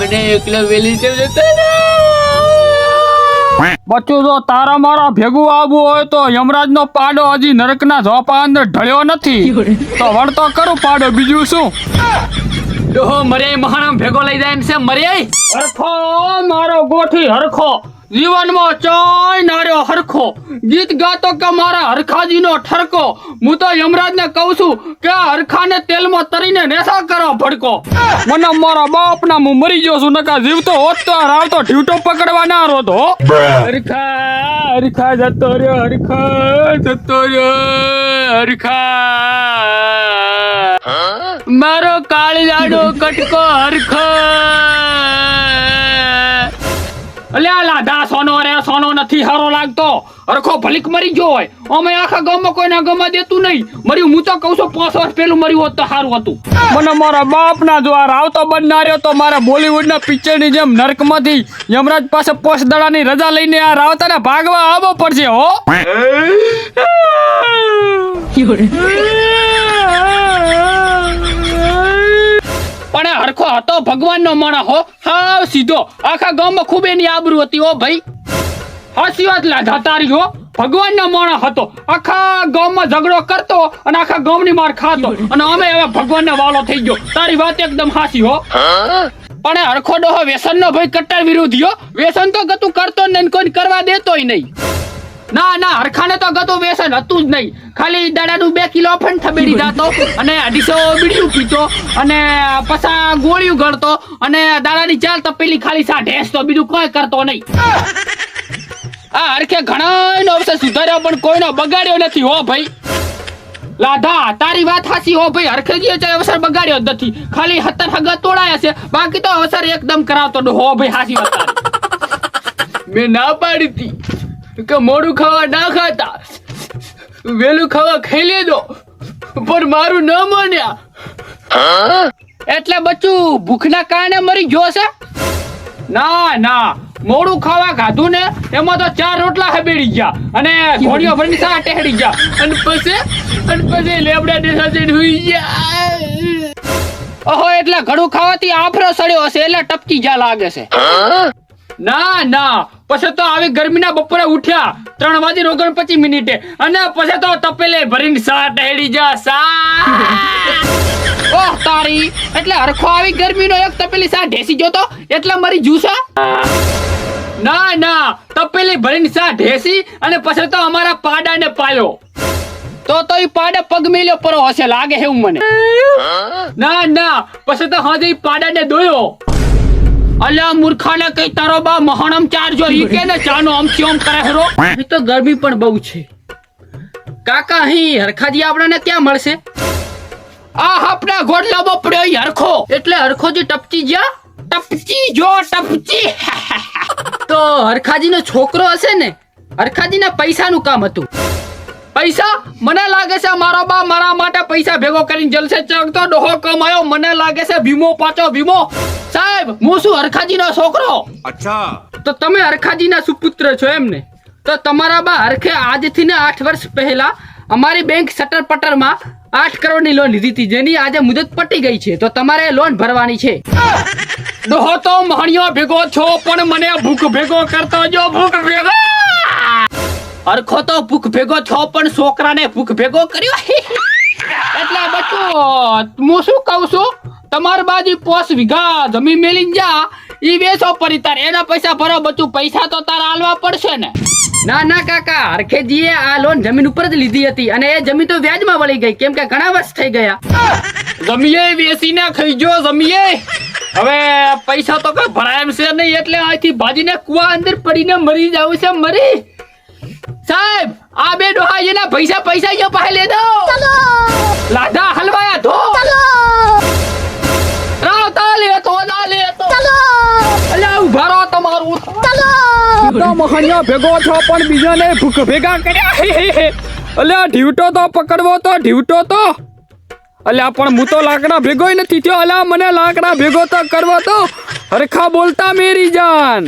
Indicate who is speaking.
Speaker 1: મને એકલો વેલી છે.
Speaker 2: બચ્ચું જો તારા મારા ભેગું આવવું હોય તો યમરાજ નો પાડો હજી નરકના ઝોપા અંદર ઢળ્યો નથી. તો વળતો કરું પાડો બીજું શું?
Speaker 1: ડોહો મરે મહારામ ભેગો લઈ જાય એમ છે મરે
Speaker 2: હરખો મારો ગોઠી હરખો. જીવનમાં ચોય નાર્યો હરખો. ગીત ગાતો કે મારા હરખાજીનો ઠરકો? હું તો યમરાજને કહું છું કે હરખાને તેલમાં તરીને નેસા કરો ભડકો. મને મારા બાપના હું મરી ગયો છું નકા જીવતો હોત તો રાવતો ઢીવટો પકડવા ના રોતો. હરખા હરખા જતો રહ્યો હરખા જતો રહ્યો હરખા. મારો કાળજાડો કટકો હરખા. લાધા સોનો રે સોનો નથી હારો લાગતો. અરખો ભલીક મરી ગયો હોય. અમે આખા ગામમાં કોઈના ગમા દેતું નહીં. મર્યું હું તો કહું છું પાંચ વર્ષ પેલું મર્યું હોત તો સારું હતું. મને મારા બાપ ના દ્વાર આવતો બનાર્યો તો મારા બોલીવુડ ના પિક્ચરની જેમ નરકમાંથી યમરાજ પાસે પોસ્ટ દડાની રજા લઈને આ રાવતાને ભાગવા આવવો પડશે હો. હરખો હતો, ભગવાનનો માણસ હો. હાવ સીધો. આખા ગામમાં ખૂબ એની આબરૂ હતી ઓ ભાઈ. હસી વાત લાધા તારી હો. ભગવાનનો માણસ હતો. આખા ગામમાં ઝઘડો કરતો અને આખા ગામની માર ખાતો. અને અમે હવે ભગવાનનો વાલો થઈ ગયો. તારી વાત એકદમ હાસી હો. પણ હરખો ડોહો વ્યસન નો ભાઈ કટ્ટર વિરોધીઓ વેસન તો કતું કરતો નહીં કોઈ કરવા દેતોય નહીં. ના ના હરખાને તો ગતું વ્યસન હતું જ નહીં. ખાલી દાડાનું બે કિલો અફણ થબેડી જાતો અને અઢીસો બીડીયું પીતો અને પછા ગોળીયું ગળતો અને દાડાની ચાલ તપેલી ખાલી સા ઢેસતો બીજું કોઈ કરતો નહીં. આ હરખે ઘણા નો અવસર સુધાર્યો પણ કોઈનો બગાડ્યો નથી હો ભાઈ. લાધા તારી વાત હાચી હો ભાઈ. હરખેજીએ છે અવસર બગાડ્યો નથી. ખાલી હતર હગત તોડાયા છે. બાકી તો અવસર એકદમ કરાવતો હો ભાઈ હાચી વાત
Speaker 1: મેં ના પાડી હતી. કે મોડું ખાવા ના ખાતા. વેલું ખાવા ખાઈ લેજો. પણ મારું ન માન્યા.
Speaker 2: એટલે બચ્ચું ભૂખના કારણે મરી ગયો છે ના ના. મોડું ખાવા ખાધું ને એમાં તો ચાર રોટલા હબેડી ગયા અને ઘોડીઓ ભરીને સા ટેહડી ગયા.
Speaker 1: અને પછી અને પછી લેબડા ને સાથે હુઈ ગયા.
Speaker 2: ઓહો એટલે ઘણું ખાવાથી આફરો સડ્યો હશે એટલે ટપકી જા લાગે છે. ના ના. પછી તો આવી ગરમીના બપોરે ઉઠ્યા. ત્રણ વાગે ઓગણ પચીસ મિનિટે. અને પછી તો તપેલે ભરીને સા ટેડી જા સા ઓહ તારી. એટલે હરખો આવી ગરમીનો એક તપેલી સા ઢેસી ગયો તો? એટલે મારી જુસા ના ના. તપેલી ભરીને સા ઢેસી અને પછી તો અમારા પાડાને પાયો. તો તો ઈ પાડે પગ મેલ્યો પરો હશે લાગે એવું મને. ના ના. પછી તો હાજે પાડાને દોયો. અલ્યા મૂર્ખાને કઈ તારો બા મહાણમ ચારજો ઈ કે ને ચાનો આમ આમ કરે હરો? એ તો ગરમી પણ બહુ છે. કાકા અહીં હરખાજી આપણને ક્યાં મળશે? આ આપણા ગોડલામાં પડ્યો ઈ હરખો. એટલે હરખોજી ટપચી જ્યા? ટપચી જો ટપચી. તો હરખાજીનો છોકરો હશે ને હરખાજીના પૈસાનું કામ હતું. પૈસા? મને લાગે છે મારો બા મારા માટે પૈસા ભેગો કરીને જલસે. ચકતો ડોહો કમાયો મને લાગે છે ભીમો પાછો ભીમો. સાહેબ હું શું હરખાજી છોકરો?
Speaker 3: અચ્છા.
Speaker 2: તો તમે હરખાજીના સુપુત્ર છો એમ ને તો તમારા બા હરખે આજથી ને આઠ વર્ષ પહેલા અમારી બેંક સટર પટરમાં આઠ કરોડની લોન લીધી હતી જેની આજે મુદત પટી ગઈ છે. તો તમારે લોન ભરવાની છે. દોહો તો માણ્યો ભેગો છો પણ મને ભૂખ ભેગો કરતો જો ભૂખ ભેગો. અરખો તો ભૂખ ભેગો છો પણ છોકરાને ભૂખ ભેગો કર્યો. એટલે બચો. હું શું કહું છું? તમાર બાજુ પોસ વીઘા જમીન મેલી જા ઈ વેચો પરી તાર. એના પૈસા ભરો બચું પૈસા તો તારા આલવા પડશે ને. ના ના કાકા હરખેજીએ આ લોન જમીન ઉપર જ લીધી હતી અને એ જમીન તો વ્યાજમાં વળી ગઈ કેમ કે ઘણા વર્ષ થઈ ગયા. જમીએ વેચીને ખાઈ જો જમીએ. હવે પૈસા તો કઈ ભરાય એમ છે નહીં એટલે અહીંથી ભાજીને કુવા અંદર પડીને મરી જાવ છે મરી. સાહેબ આ બે ડોહા એના પૈસા પૈસા અહીંયા પાસે લે દો મહણિયો ભેગો છો પણ બીજાને ભૂખ ભેગા કર્યા. અલ્યા ઢીવટો તો પકડવો તો, ઢીવટો તો. અલ્યા પણ હું તો લાકડા ભેગો નથી થયો. અલ્યા મને લાકડા ભેગો તો કરવો તો હરખા બોલતા મેરી જાન.